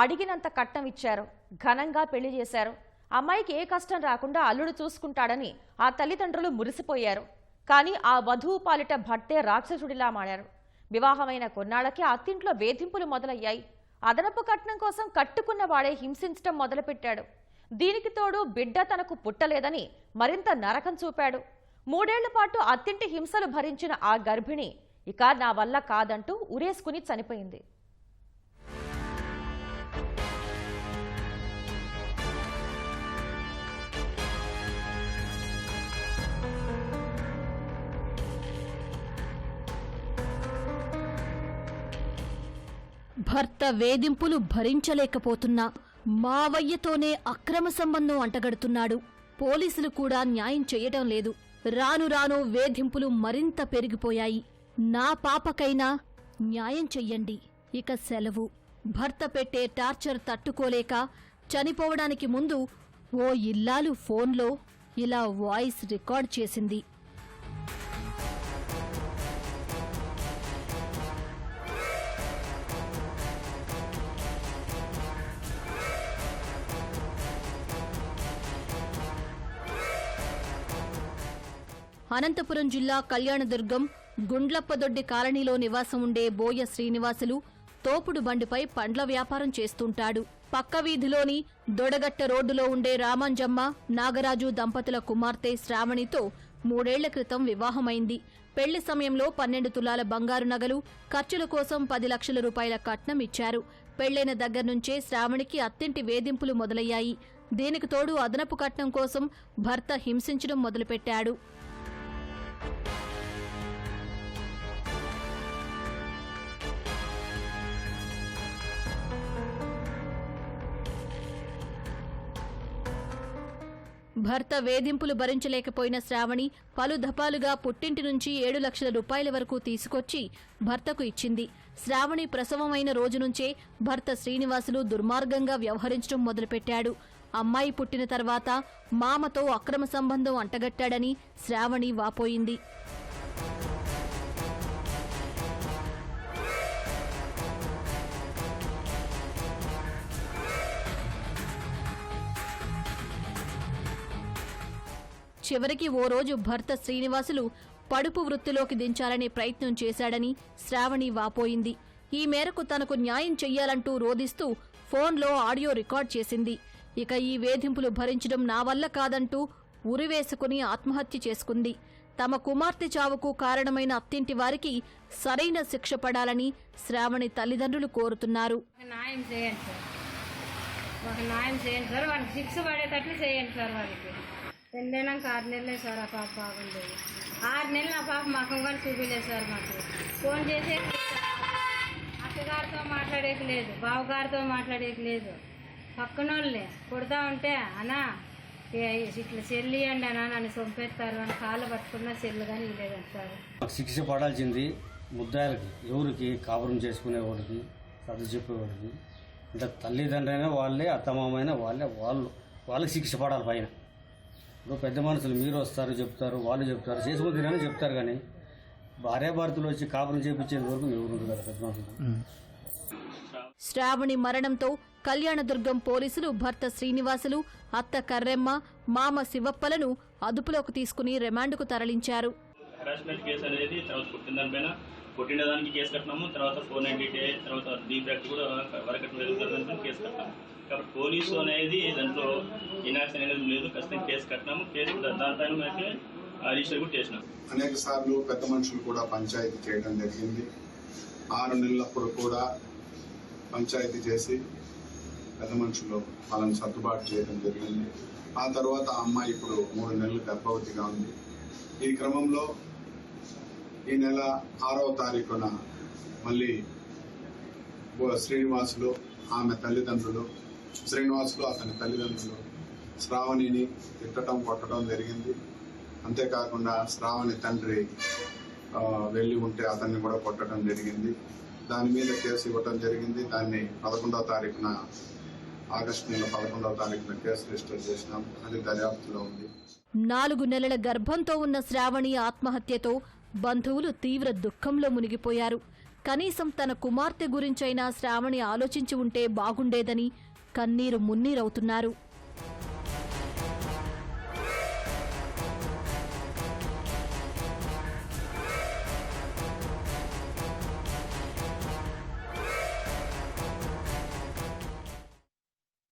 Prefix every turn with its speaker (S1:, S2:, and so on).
S1: అడిగినంత కట్నం ఇచ్చారు. ఘనంగా పెళ్ళి చేశారు. అమ్మాయికి ఏ కష్టం రాకుండా అల్లుడు చూసుకుంటాడని ఆ తల్లిదండ్రులు మురిసిపోయారు. కానీ ఆ వధువు పాలిట భర్తే రాక్షసుడిలా మారారు. వివాహమైన కొన్నాళ్ళకే అత్తింట్లో వేధింపులు మొదలయ్యాయి. అదనపు కట్నం కోసం కట్టుకున్న వాడే హింసించటం మొదలుపెట్టాడు. దీనికి తోడు బిడ్డ తనకు పుట్టలేదని మరింత నరకం చూపాడు. మూడేళ్ళ పాటు అత్తింటి హింసలు భరించిన ఆ గర్భిణి ఇక నా వల్ల కాదంటూ ఉరేసుకుని చనిపోయింది.
S2: భర్త వేధింపులు భరించలేకపోతున్నా మావయ్యతోనే అక్రమ సంబంధం అంటగడుతున్నాడు. పోలీసులు కూడా న్యాయం చేయటం లేదు. రాను రాను వేధింపులు మరింత పెరిగిపోయాయి. నా పాపకైనా న్యాయం చెయ్యండి. ఇక సెలవు. భర్త పెట్టే టార్చర్ తట్టుకోలేక చనిపోవడానికి ముందు ఓ ఇల్లాలు ఫోన్లో ఇలా వాయిస్ రికార్డ్ చేసింది. అనంతపురం జిల్లా కళ్యాణదుర్గం గుండ్లప్పదొడ్డి కాలనీలో నివాసం ఉండే బోయ శ్రీనివాసులు తోపుడు బండిపై పండ్ల వ్యాపారం చేస్తుంటాడు. పక్క వీధిలోని దొడగట్ట రోడ్డులో ఉండే రామంజమ్మ నాగరాజు దంపతుల కుమార్తె శ్రావణితో మూడేళ్ళ క్రితం వివాహమైంది. పెళ్ళి సమయంలో పన్నెండు తులాల బంగారు నగలు ఖర్చుల కోసం పది లక్షల రూపాయల కట్నం ఇచ్చారు. పెళ్ళైన దగ్గర నుంచే శ్రావణికి అత్తింటి వేధింపులు మొదలయ్యాయి. దీనికి తోడు అదనపు కట్నం కోసం భర్త హింసించడం మొదలుపెట్టాడు. భర్త వేధింపులు భరించలేకపోయిన శ్రావణి పలు దఫాలుగా పుట్టింటి నుంచి ఏడు లక్షల రూపాయల వరకు తీసుకొచ్చి భర్తకు ఇచ్చింది. శ్రావణి ప్రసవమైన రోజు నుంచే భర్త శ్రీనివాసులు దుర్మార్గంగా వ్యవహరించడం మొదలుపెట్టాడు. అమ్మాయి పుట్టిన తర్వాత మామతో అక్రమ సంబంధం అంటగట్టాడని శ్రావణి వాపోయింది. చివరికి ఓ రోజు భర్త శ్రీనివాసులు పడుపు వృత్తిలోకి దించాలనే ప్రయత్నం చేశాడని శ్రావణి వాపోయింది. ఈ మేరకు తనకు న్యాయం చెయ్యాలంటూ రోదిస్తూ ఫోన్లో ఆడియో రికార్డ్ చేసింది. ఇక ఈ వేధింపులు భరించడం నా వల్ల కాదంటూ ఉరివేసుకుని ఆత్మహత్య చేసుకుంది. తమ కుమార్తె చావుకు కారణమైన అత్తింటి వారికి సరైన శిక్ష పడాలని శ్రావణి తల్లిదండ్రులు కోరుతున్నారు.
S3: న్యాయం చేయండి సార్. న్యాయం చేయండి సార్. శిక్ష పడేటట్లు చేయండి సార్ వానికి ఆరు నెలలే సార్ ఆ పాప బాగుండేది ఆరు నెలలు ఆ పాప మకం కూడా చూపించలేదు సార్ మాకు. ఫోన్ చేసే అత్తగారితో మాట్లాడేకి లేదు బావగారితో మాట్లాడేకి లేదు. పక్కన కొడతా ఉంటే అనా ఏ- ఇట్లా చెల్లి అండి అనా నన్ను చంపేస్తారు అని కాళ్ళు పట్టుకున్నా చెల్లు కానీ ఇవ్వలేదంట సార్.
S4: శిక్ష పడాల్సింది ముద్దాయిలకి ఎవరికి కాపురం చేసుకునేవాడికి చదువు చెప్పేవాడికి. అంటే తల్లిదండ్రులైనా వాళ్ళే అత్తమామైనా వాళ్ళే వాళ్ళు వాళ్ళకి శిక్ష పడాలి పైన. ఇప్పుడు పెద్ద మనుషులు మీరు వస్తారు చెప్తారు వాళ్ళు చెప్తారు చేసుకుని తినని చెప్తారు కానీ భార్యాభర్తలు వచ్చి కాపురం చేపించేంత వరకు ఎవరు కదా పెద్ద మనుషులు.
S2: శ్రావణి మరణంతో కళ్యాణదుర్గం పోలీసులు భర్త శ్రీనివాసులు అత్త కర్రెమ్మ మామ శివప్పలను అదుపులోకి తీసుకుని రిమాండ్కు తరలించారు.
S5: హరాస్మెంట్ కేసు అనేది తర్వాత పుట్టిన దానిపైన పుట్టిన దానికి కేసు కట్టినాము తర్వాత ఫోర్ నైన్టీ డే తర్వాత డీఫాక్ట్ కూడా వరకట్న జరుగుతుంది కేసు కట్టాము కాబట్టి పోలీసు అనేది దాంట్లో ఇనాక్షన్ అనేది లేదు ఖచ్చితంగా కేసు కట్టినాము. కేసు దానిపైన అయితే రిజిస్టర్ కూడా చేసినాం.
S6: అనేక సార్లు పెద్ద మనుషులు కూడా పంచాయతీ చేయడం జరిగింది. ఆరు నెలలప్పుడు కూడా పంచాయతీ చేసి పెద్ద మనుషులు వాళ్ళని సర్దుబాటు చేయడం జరిగింది. ఆ తర్వాత ఆ అమ్మాయి ఇప్పుడు మూడు నెలలు గర్భవతిగా ఉంది. ఈ క్రమంలో ఈ నెల ఆరవ తారీఖున మళ్ళీ శ్రీనివాసులు ఆమె తల్లిదండ్రులు శ్రీనివాసులు అతని తల్లిదండ్రులు శ్రావణిని తిట్టడం కొట్టడం జరిగింది. అంతేకాకుండా శ్రావణి తండ్రి వెళ్ళి ఉంటే అతన్ని కూడా కొట్టడం జరిగింది. దాని మీద కేసు ఇవ్వడం జరిగింది. దాన్ని పదకొండవ తారీఖున ఆగస్టు నెల పదకొండవ తారీఖున కేసు రిజిస్టర్ చేసినాం. అది దర్యాప్తులో ఉంది.
S2: నాలుగు నెలల గర్భంతో ఉన్న శ్రావణి ఆత్మహత్యతో బంధువులు తీవ్ర దుఃఖంలో మునిగిపోయారు. కనీసం తన కుమార్తె గురించైనా శ్రావణి ఆలోచించి ఉంటే బాగుండేదని కన్నీరు మున్నీరవుతున్నారు.